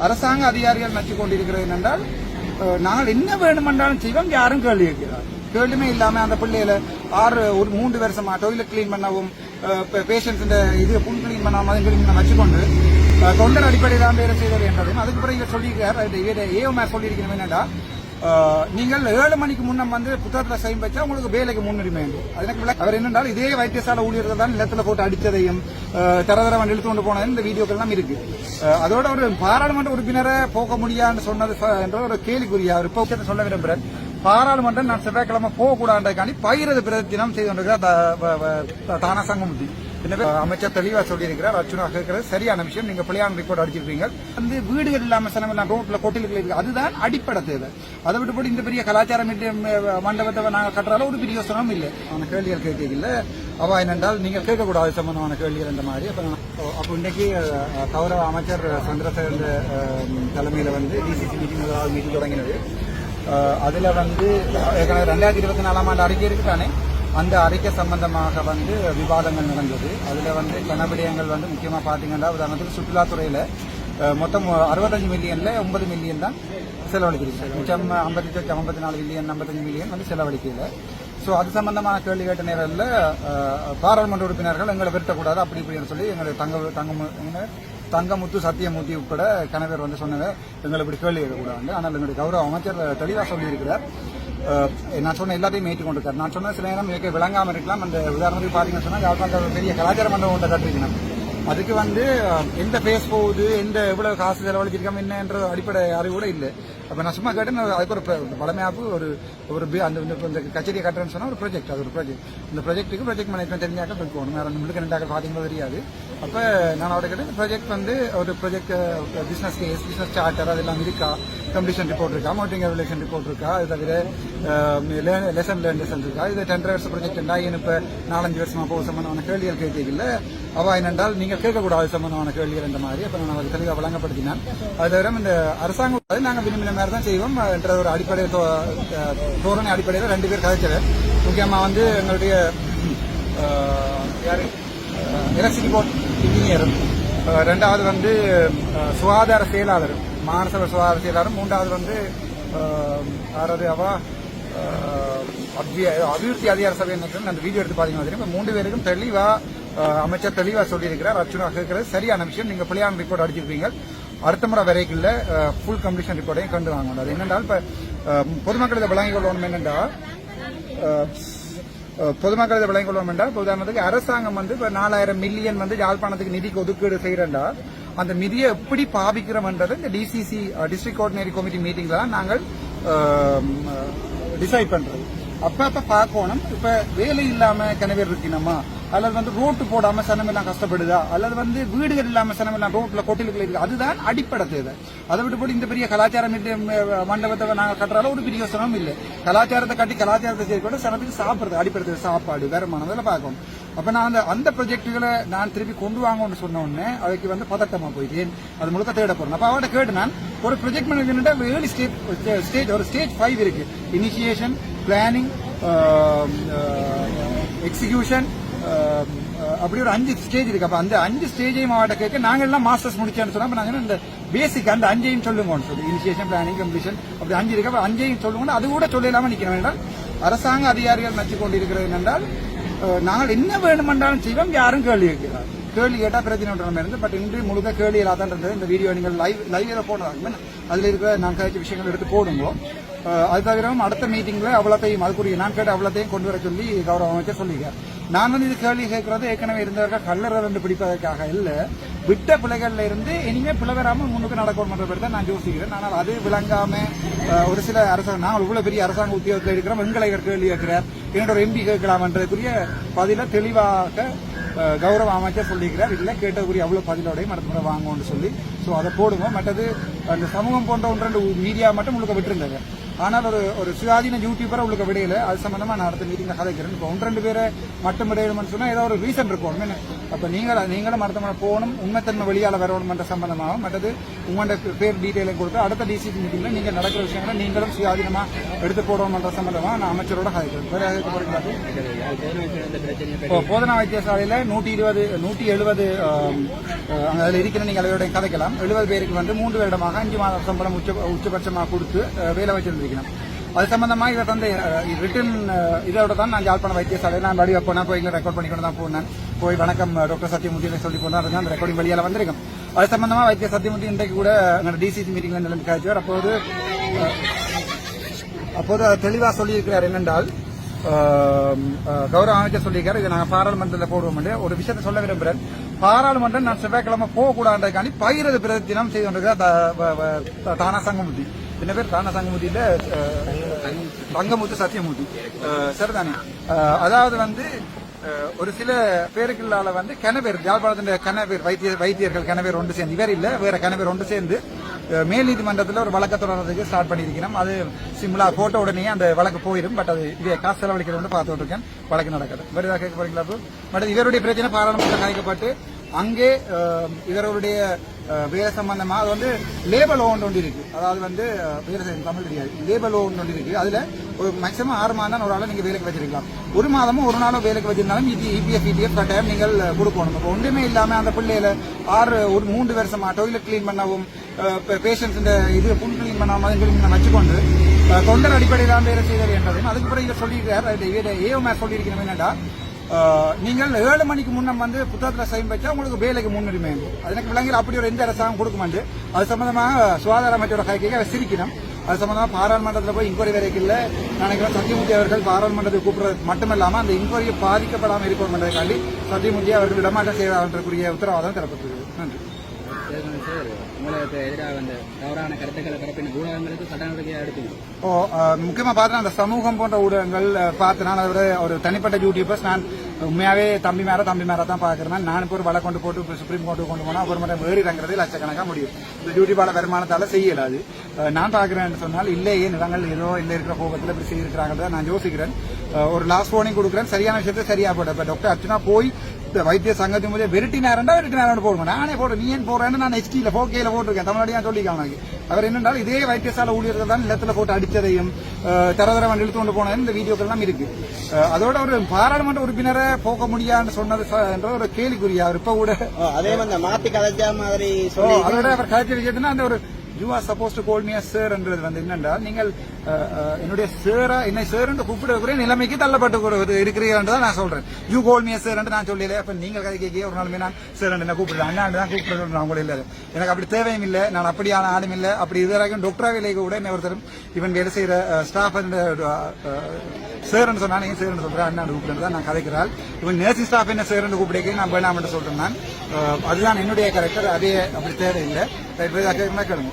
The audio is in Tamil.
அரசாங்க அதிகாரிகள் நச்சு கொண்டிருக்கிறது என்னென்றால் நாங்கள் என்ன வேணுமென்றாலும் செய்வோம் யாரும் கேள்வி கேட்கிறார் கேள்விமே இல்லாம அந்த பிள்ளைகளை ஆறு ஒரு மூன்று வருஷமா டொய்லெட் கிளீன் பண்ணவும் பேஷண்ட்ஸ் இது புண் கிளீன் பண்ணாமல் அது கிளீன் பண்ண வச்சுக்கொண்டு தொண்டர் அடிப்படையில் தான் வேலை செய்வது என்றதும் அதுக்கு பிறகு இவர் சொல்லியிருக்கார் ஏஓமேர் சொல்லியிருக்கணும் என்னடா நீங்கள் ஏழு மணிக்கு முன்னம் வந்து புத்தகத்தில் சைன் வச்சா உங்களுக்கு வேலைக்கு முன்னுரிமை உண்டு அது எனக்கு அவர் என்னென்றால் இதே வைத்தியசாலை ஊழியர்கள் தான் நிலத்தில் போட்டு அடித்ததையும் அஹ், தர தரவன் இழுத்து கொண்டு போனதும் இந்த வீடியோக்கள் எல்லாம் இருக்கு. அதோட ஒரு பாராளுமன்ற உறுப்பினரை போக முடியாதுன்னு சொன்னது என்ற ஒரு கேள்விக்குரிய ஒரு போக்கத்தை சொல்ல விரும்புகிறேன் பாராளுமன்றம் நான் செவ்வாய்க்கிழமை போகக்கூடாதுக்காண்டி பயிரது பிரதினம் செய்து கொண்டிருக்கிறார் தானா சங்கமுத்தி எனவே அமைச்சர் தெளிவா சொல்லியிருக்கிறார். அர்ச்சுனாக இருக்கிறது சரியான விஷயம். நீங்க பிள்ளையான ரிப்போர்ட் அடிச்சிருக்கீங்க. வந்து வீடுகள் இல்லாம சில ரோட்ல கொட்டில்கள் இருக்கு. அதுதான் அடிப்படை தேவை. அதை விட்டு போட்டு இந்த பெரிய கலாச்சார மண்டபத்தை நாங்கள் கட்டுறாலும் ஒரு பெரிய யோசனமும் இல்லை. அவன கேள்விகள் கேட்கல அவ என்னென்றால் நீங்கள் கேட்கக்கூடாது சம்பந்தமான கேள்விகள் இந்த மாதிரி. அப்போ அப்போ இன்னைக்கு கௌரவ அமைச்சர் சந்திரசேகர் தலைமையில் வந்து டிசிசி மீட்டிங் முதலாவது மீட்டிங் தொடங்கினது. அதில் அதுல வந்து ரெண்டாயிரத்தி இருபத்தி நாலாம் ஆண்டு அறிக்கை இருக்குதானே? அந்த அறிக்கை சம்பந்தமாக வந்து விவாதங்கள் நடந்தது. அதுல வந்து கனவிடயங்கள் வந்து முக்கியமா பாத்தீங்கன்னா உதாரணத்துக்கு சுற்றுலாத்துறையில மொத்தம் அறுபத்தஞ்சு மில்லியன்ல ஒன்பது மில்லியன் தான் செலவழிக்கிறது. மிச்சம் ஐம்பத்தி எட்டு ஐம்பத்தி நாலு மில்லியன் ஐம்பத்தஞ்சு மில்லியன் வந்து செலவழிக்கல. ஸோ அது சம்பந்தமான கேள்வி கேட்ட நேரத்தில் பாராளுமன்ற உறுப்பினர்கள் எங்களை விரட்டக்கூடாது அப்படி இப்படின்னு சொல்லி எங்களை தங்க தங்க தங்கமுத்து சத்தியமூர்த்தி உட்பட கணவர் வந்து சொன்னாங்க எங்களை இப்படி கேள்வி கேட்கக்கூடாது. ஆனால் எங்களுடைய கௌரவ அமைச்சர் தெளிவாக சொல்லியிருக்கிறார். நான் சொன்ன எல்லாத்தையும் ஏற்றி கொண்டிருக்காரு. நான் சொன்ன சில நேரம் எனக்கு விளங்காம இருக்கலாம். அந்த உதாரணத்துக்கு பார்த்தீங்கன்னு சொன்னால் யாழ்ப்பாணத்தில் பெரிய கலாச்சார மண்டபம் ஒன்றை கட்டிருக்கணும். அதுக்கு வந்து எந்த பேஸ் போகுது எந்த எவ்வளவு காசு செலவழிச்சிருக்கோம் என்னன்ற அடிப்படை அறிவு கூட இல்லை. அப்ப நான் சும்மா கேட்டேன் அதுக்கு ஒரு பழமையாப்பு ஒரு ஒரு அந்த இந்த- கச்சேரியை கட்டுறேன்னு சொன்னா ஒரு ப்ராஜெக்ட் அது ஒரு ப்ராஜெக்ட் இந்த ப்ராஜெக்ட்டுக்கு ப்ராஜெக்ட் மேனேஜ்மெண்ட் தெரிஞ்சாக்க போய்க்கணும் வேற நம்மளுக்கு ரெண்டாக்கள் பார்த்தீங்களா தெரியாது. அப்ப நான் அவரை கேட்டேன் ப்ராஜெக்ட் வந்து ஒரு project business case business charter அதெல்லாம் இருக்கா? கம்ப்ளீஷன் ரிப்போர்ட் இருக்கா? மோட்டிங் எவலேஷன் ரிப்போர்ட் இருக்கா? அது தவிர லெசன் லேர்ன் லெசன் இருக்கா? இது டென்டர் வருஷம் ப்ராஜெக்ட் இருந்தா இப்போ இப்ப நாலஞ்சு வருஷமா போக சம்பந்தமான கேள்விகள் கேட்கல அவ என்னென்றால் நீங்கள் கேட்கக்கூடாது சம்பந்தமான கேள்விகள் இந்த மாதிரி அப்ப நான் அவருக்கு தெளிவாக வழங்கப்படுத்தினேன். அது தவிர இந்த அரசாங்கம் நாங்கள் விரும்பின மாதிரி தான் செய்வோம். என்ற ஒரு அடிப்படை தோ- தோரணை அடிப்படையில் ரெண்டு பேர் கதைச்சவர் முக்கியமாக வந்து எங்களுடைய யார்? எலக்ட்ரிசிட்டி போர்ட் இன்ஜினியர் ரெண்டாவது வந்து சுகாதார செயலாளர். மானசவ சுகாதார எல்லாரும் மூன்றாவது வந்து யாராவது அவா அபிவிருத்தி அதிகார சபை அந்த வீடியோ எடுத்து பாத்தீங்கன்னா தெரியும். மூன்று பேருக்கும் தெளிவா அமைச்சர் தெளிவா சொல்லியிருக்கிறார். அர்ச்சுனா கேட்கறது சரியான விஷயம். நீங்க பிள்ளையான ரிப்போர்ட் அடிச்சிருப்பீங்க. அடுத்த முறை வரைக்குள்ள ஃபுல் கம்ப்ளீஷன் ரிப்போர்ட்டையும் கண்டு வாங்கணும். அது என்னென்றால் இப்போ பொதுமக்கள் இதை விளங்கிக் கொள்ளணும் என்னென்றா பொதுமக்கள் இதை விளங்கிக் கொள்ளணும் என்றால் உதாரணத்துக்கு அரசாங்கம் வந்து இப்போ நாலாயிரம் மில்லியன் வந்து யாழ்ப்பாணத்துக்கு நிதிக்கு ஒதுக்கீடு செய்யறேன்டா. அந்த நிதியை எப்படி பாவிக்கிறோம்ன்றது இந்த டிசிசி டிஸ்ட்ரிக்ட் கோஆர்டினேரி கமிட்டி மீட்டிங்ல தான் நாங்கள் டிசைட் பண்றது அப்ப அப்ப பார்க்கணும். இப்ப வேலை இல்லாம கணவர் இருக்கணுமா? அல்லது வந்து ரோட்டு போடாம சனமெல்லாம் கஷ்டப்படுதா? அல்லது வந்து வீடுகள் இல்லாம சனமெல்லாம் ரோட்ல கொட்டிலுகள் இருக்கு. அதுதான் அடிப்படை தேவை. அதை விட்டு போட்டு இந்த பெரிய கலாச்சார மண்டபத்தை நாங்க கட்டுறாலும் ஒரு பெரிய சிரமம் இல்லை. கலாச்சாரத்தை கட்டி கலாச்சாரத்தை செய்யக்கூட சனத்துக்கு சாப்பிடுறது அடிப்படை சாப்பாடு வருமானம் அதெல்லாம் பார்க்கணும். அப்ப நான் அந்த அந்த ப்ரொஜெக்டுகளை நான் திருப்பி கொண்டு வாங்கன்னு சொன்ன உடனே அதுக்கு வந்து பதட்டமா போயிட்டேன். அது முழுக்க தேட போறேன். அப்ப அவட்ட கேட்டு நான் ஒரு ப்ரொஜெக்ட் மேனேஜ்மெண்ட் ஏழு ஸ்டேஜ் ஸ்டேஜ் ஒரு ஸ்டேஜ் ஃபைவ் இருக்கு. இனிஷியேஷன் பிளானிங் எக்ஸிகியூஷன் அப்படி ஒரு அஞ்சு ஸ்டேஜ் இருக்கு அப்ப அந்த அஞ்சு ஸ்டேஜையும் அவட்ட கேட்க நாங்க எல்லாம் மாஸ்டர்ஸ் முடிச்சேன்னு சொன்னா அப்ப நாங்க இந்த பேசிக் அந்த அஞ்சையும் சொல்லுங்கன்னு சொல்லி இனிஷியேஷன் பிளானிங் கம்ப்ளீஷன் அப்படி அஞ்சு இருக்கு அப்ப அஞ்சையும் சொல்லுங்க அது கூட சொல்லலாம நிக்கிறோம் என்றால் அரசாங்க அதிகாரிகள் நச்சு கொண்டிருக்கிறது என்றால் நாங்கள் என்ன வேணுமென்றாலும் செய்வோம் யாரும் கேள்வி இருக்கிறார் கேள்வி கேட்டா பிரச்சனை இருந்து பட் இன்று முழுக்க கேள்வி இல்லாதான் இருந்தது. இந்த வீடியோ நீங்கள் லைவ் லைவ்ல போடுறாங்க. அதுல இருக்கிற நான் கழிச்ச விஷயங்கள் எடுத்து போடுங்களோ அது தவிரவும் அடுத்த மீட்டிங்ல அவ்வளோத்தையும் அதுக்குரிய நான் கேட்ட அவ்வளோத்தையும் கொண்டு வர சொல்லி கௌரவ அமைச்சர் சொல்லியிருக்கார் நான் வந்து இது கேள்வி கேட்கறது ஏற்கனவே இருந்தவர்கள் கல்லறை வந்து பிடிப்பதற்காக இல்ல. விட்ட பிள்ளைகள்ல இருந்து இனிமே பிள்ளை வராம முன்னுக்கு நடக்கணும் தான் நான் யோசிக்கிறேன். ஆனால் அது விளங்காம ஒரு சில அரசாங்கம் நாங்கள் இவ்வளவு பெரிய அரசாங்க உத்தியோகத்தில் இருக்கிறோம் எங்களை கேள்வி கேட்கிறார். என்னோட எம்பி கேட்கலாம்ன்றதுக்குரிய பதில தெளிவாக கௌரவ அமைச்சர் சொல்லியிருக்கிறார். இல்லை கேட்டக்குரிய அவ்வளோ பதிலோடையும் அடுத்த முறை வாங்குவோம்னு சொல்லி. ஸோ அதை போடுவோம். மற்றது அந்த சமூகம் போன்ற ஒன்று ரெண்டு மீடியா மட்டும் உங்களுக்கு விட்டுருந்தாங்க ஆனால் ஒரு ஒரு சுயாதீன யூடியூபரை உங்களுக்கு விடையில அது சம்பந்தமா நான் அடுத்த மீட்டிங்ல கதைக்கிறேன் இப்போ ஒன்று ரெண்டு பேரை மட்டும் விடையணும்னு சொன்னா ஏதோ ஒரு ரீசன் இருக்கும். அப்போ அப்ப நீங்கள் நீங்களும் அடுத்த முறை போகணும் உண்மைத்தன்மை வெளியால வரணும்ன்ற சம்பந்தமாகவும் மற்றது உங்களோட பேர் டீட்டெயிலும் கொடுத்து அடுத்த டிசிபி மீட்டிங்ல நீங்க நடக்கிற விஷயங்களை நீங்களும் சுயாதீனமா எடுத்து போடணும்ன்ற சம்பந்தமா நான் அமைச்சரோட கதைக்கிறேன். வேறு எதுக்கு இப்போ போதனா வைத்தியசாலையில நூற்றி இருபது நூற்றி எழுபது அதில் இருக்கிற நீங்கள் அதோட கதைக்கலாம். எழுபது பேருக்கு வந்து மூன்று வருடமாக அஞ்சு மாத சம்பளம் உச்ச உச்சபட்சமாக கொடுத்து வேலை வச்சிருந்தீங்க கண்டுபிடிக்கணும் அது சம்பந்தமாக இவர் வந்து ரிட்டன் இதோட தான் நான் யாழ்ப்பாணம் வைத்தியசாலை நான் வடிவ போனால் போய் ரெக்கார்ட் பண்ணிக்கொண்டு தான் போனேன். போய் வணக்கம் டாக்டர் சத்யமூர்த்தி சொல்லி போனா அந்த ரெக்கார்டிங் வழியால் வந்திருக்கும். அது சம்பந்தமாக வைத்திய சத்தியமூர்த்தி இன்றைக்கு கூட எங்களோட டிசிசி மீட்டிங்ல நிலைமை காய்ச்சவர் அப்போது அப்போது தெளிவாக சொல்லியிருக்கிறார் என்னென்றால் கௌரவ அமைச்சர் சொல்லியிருக்காரு இதை நாங்கள் பாராளுமன்றத்தில் போடுவோம் ஒரு விஷயத்தை சொல்ல விரும்புகிறேன். பாராளுமன்றம் நான் செவ்வாய்க்கிழமை போகக்கூடாதுக்காண்டி பயிரது பிரதினம் செய்து கொண்டிருக்கிற தானா சங்கமுத்தி என்ன பேர்? தானா சங்கமுத்தியில அஹ், தங்கமுத்து சத்தியமூர்த்தி. சரிதானே? அதாவது வந்து ஒரு சில பேருக்குள்ளால வந்து கனவேர் யாழ்ப்பாணத்தின் கனவேர் வைத்திய வைத்தியர்கள் கனவேர் ஒன்று சேர்ந்து இவர் இல்ல வேற கனவேர் ஒன்று சேர்ந்து மேல் நீதிமன்றத்தில் ஒரு வழக்கு தொடர்றதுக்கு ஸ்டார்ட் பண்ணியிருக்கிறோம். அது சிம்லா போட்ட உடனே அந்த வழக்கு போயிடும் பட் அது இதே காசு செலவழிக்கிறது பார்த்துட்டு இருக்கேன். வழக்கு நடக்குது வேறு ஏதாவது கேட்க போறீங்களா அப்போ? பட் இவருடைய பிரச்சனை பாராளுமன்றம் கலைக்கப்பட்டு அங்கே இவருடைய வேலை சம்பந்தமாக அது வந்து லேபல் ஓன் ஒன்று இருக்கு. அதாவது வந்து அஹ், வேலை தமிழ் தெரியாது. லேபல் ஓன் ஒன்று இருக்கு. அதுல ஒரு மேக்ஸிமம் ஆறு மாதம் தான் ஒரு ஆளை நீங்க வேலைக்கு வச்சிருக்கலாம். ஒரு மாதமும் ஒரு நாளும் வேலைக்கு வச்சிருந்தாலும் இபிஎஃப் இபிஎஃப் கட்டாயம் நீங்கள் கொடுக்கணும். இப்போ ஒன்றுமே இல்லாம அந்த பிள்ளையில ஆறு ஒரு மூன்று வருஷமா டொய்லெட் கிளீன் பண்ணவும் பேஷண்ட்ஸ் இது புல் கிளீன் பண்ணாம கிளீன் வச்சுக்கொண்டு தொண்டர் அடிப்படையிலான வேலை செய்தார் என்றதையும் அதுக்கு பிறகு இவர் சொல்லியிருக்காரு ஏஓ சொல்லியிருக்கணும் என்னடா நீங்கள் ஏழு மணிக்கு முன்ன வந்து புத்தகத்தில் சைன் வச்சா உங்களுக்கு வேலைக்கு முன்னுரிமை அது எனக்கு விளங்கல அப்படி ஒரு எந்த அரசாங்கம் கொடுக்க மாட்டு அது சம்பந்தமாக சுகாதார அமைச்சரோட கைக்கு சிரிக்கணும். அது சம்பந்தமாக பாராளுமன்றத்தில் போய் இன்கொயரி வரைக்கும் இல்லை நினைக்கிறோம் சத்தியமூர்த்தி அவர்கள் பாராளுமன்றத்தை கூப்பிடுறது மட்டுமல்லாமல் அந்த இன்கொயரியை பாதிக்கப்படாமல் இருக்கணும் என்றதுக்காண்டி சத்தியமூர்த்தி அவர்கள் இடமாற்றம் செய்வதற்குரிய உத்தரவாதம் தரப்பட்டுள்ளது நன்றி. உங்களுக்கு எதிராக தவறான கருத்துக்களை பரப்பின ஊடகங்களுக்கு சட்ட ஓ முக்கியமா பார்த்தா அந்த சமூகம் போன்ற ஊடகங்கள் பார்த்து நான் அதை விட ஒரு தனிப்பட்ட யூடியூபர்ஸ் நான் உண்மையாவே தம்பி மேல தம்பி மேல தான் பாக்குறேன். நான் இப்போ ஒரு வலை கொண்டு போட்டு இப்ப சுப்ரீம் கோர்ட்டுக்கு கொண்டு போனா ஒரு மட்டும் ஏறி இறங்குறது லட்சக்கணக்கா முடியும். இந்த யூடியூபால வருமானத்தால செய்யலாது அது. நான் பார்க்குறேன்னு சொன்னால் இல்லையே நிலங்கள் ஏதோ இல்லை இருக்கிற போகத்தில் இப்படி செய்திருக்கிறாங்க நான் யோசிக்கிறேன். ஒரு லாஸ்ட் வார்னிங் கொடுக்குறேன். சரியான விஷயத்தை சரியா போட டாக்டர் அர்ச்சனா போய் வைத்திய சங்கத்தி முதல் வெறுட்டினாரண்டா வெறுட்டினாரண்டு போடுங்க. நானே போடுறேன். நீ ஏன் போடுறேன்னு நான் ஹெச்டியில் ஃபோகேல போட்டிருக்கேன். தமிழ்நாடு சொல்லிக்கலாம் எனக்கு அவர் என்னென்றால் இதே வைத்தியசாலை ஊழியர்கள் தான் நிலத்துல போட்டு அடிச்சதையும் அஹ், தரதரவன் இழுத்து கொண்டு போனதும் இந்த வீடியோக்கள் எல்லாம் இருக்கு அதோட ஒரு பாராளுமன்ற உறுப்பினரை போக முடியாதுன்னு சொன்னது என்ற ஒரு கேள்விக்குறியா அவர் இப்ப கூட அதே மாதிரி மாத்தி கதைச்சா மாதிரி அதோட அவர் கதைச்ச விஷயத்துனா அந்த ஒரு you are supposed to call Mia sir என்றது வந்து என்னென்றால் நீங்கள் என்னுடைய சேரா என்னை சேர் என்று கூப்பிடக்கூடிய நிலைமைக்கு தள்ளப்பட்டு கொடு- இருக்கிறீர்கள் தான் நான் சொல்றேன். யூ கோல் மியா சார் என்று நான் சொல்லல அப்ப நீங்கள் கதை கேட்க ஒரு நாளுமே நான் சார் என்ன கூப்பிடுறேன் அண்ணா தான் கூப்பிடுறேன் நான் கூட இல்லை எனக்கு அப்படி தேவையும் இல்லை நான் அப்படியான ஆளும் இல்லை. அப்படி இது வரைக்கும் டாக்டரா கூட என்ன ஒருத்தரும் இவன் வேலை செய்யற ஸ்டாஃப் சேரன் சொன்னா நீங்க சேரன் சொல்றேன். அண்ணா கூப்பிட்டு தான் நான் கதைக்கிறாள். இவன் நர்சிங் ஸ்டாஃப் என்ன சேரன் கூப்பிடுக்க நான் வேணாம் என்று சொல்றேன் நான். அதுதான் என்னுடைய கேரக்டர் அதே அப்படி தேவையில்லை. ലൈബ്രറി ആക്കി ഇങ്ങനെ കിടന്നു